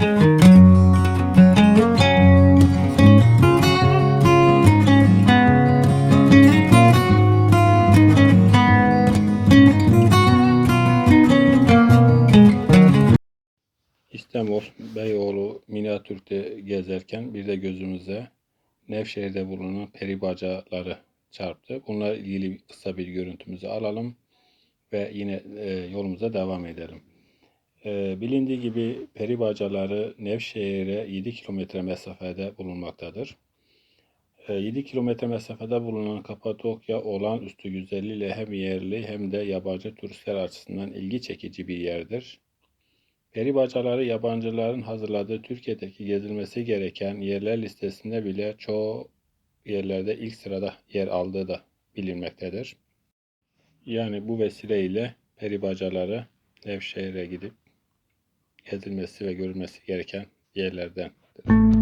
İstanbul Beyoğlu Minyatürk'te gezerken bir de gözümüze Nevşehir'de bulunan peri bacaları çarptı. Bunlarla ilgili kısa bir görüntümüzü alalım ve yine e, yolumuza devam edelim. E, bilindiği gibi peri bacaları Nevşehir'e 7 kilometre mesafede bulunmaktadır. E, 7 kilometre mesafede bulunan Kapadokya olağanüstü güzelliğiyle hem yerli hem de yabancı turistler açısından ilgi çekici bir yerdir. Peri bacaları yabancıların hazırladığı Türkiye'deki gezilmesi gereken yerler listesinde bile çoğu yerlerde ilk sırada yer aldığı da bilinmektedir. Yani bu vesileyle peri bacaları Nevşehir'e gidip gezilmesi ve görülmesi gereken yerlerdendir.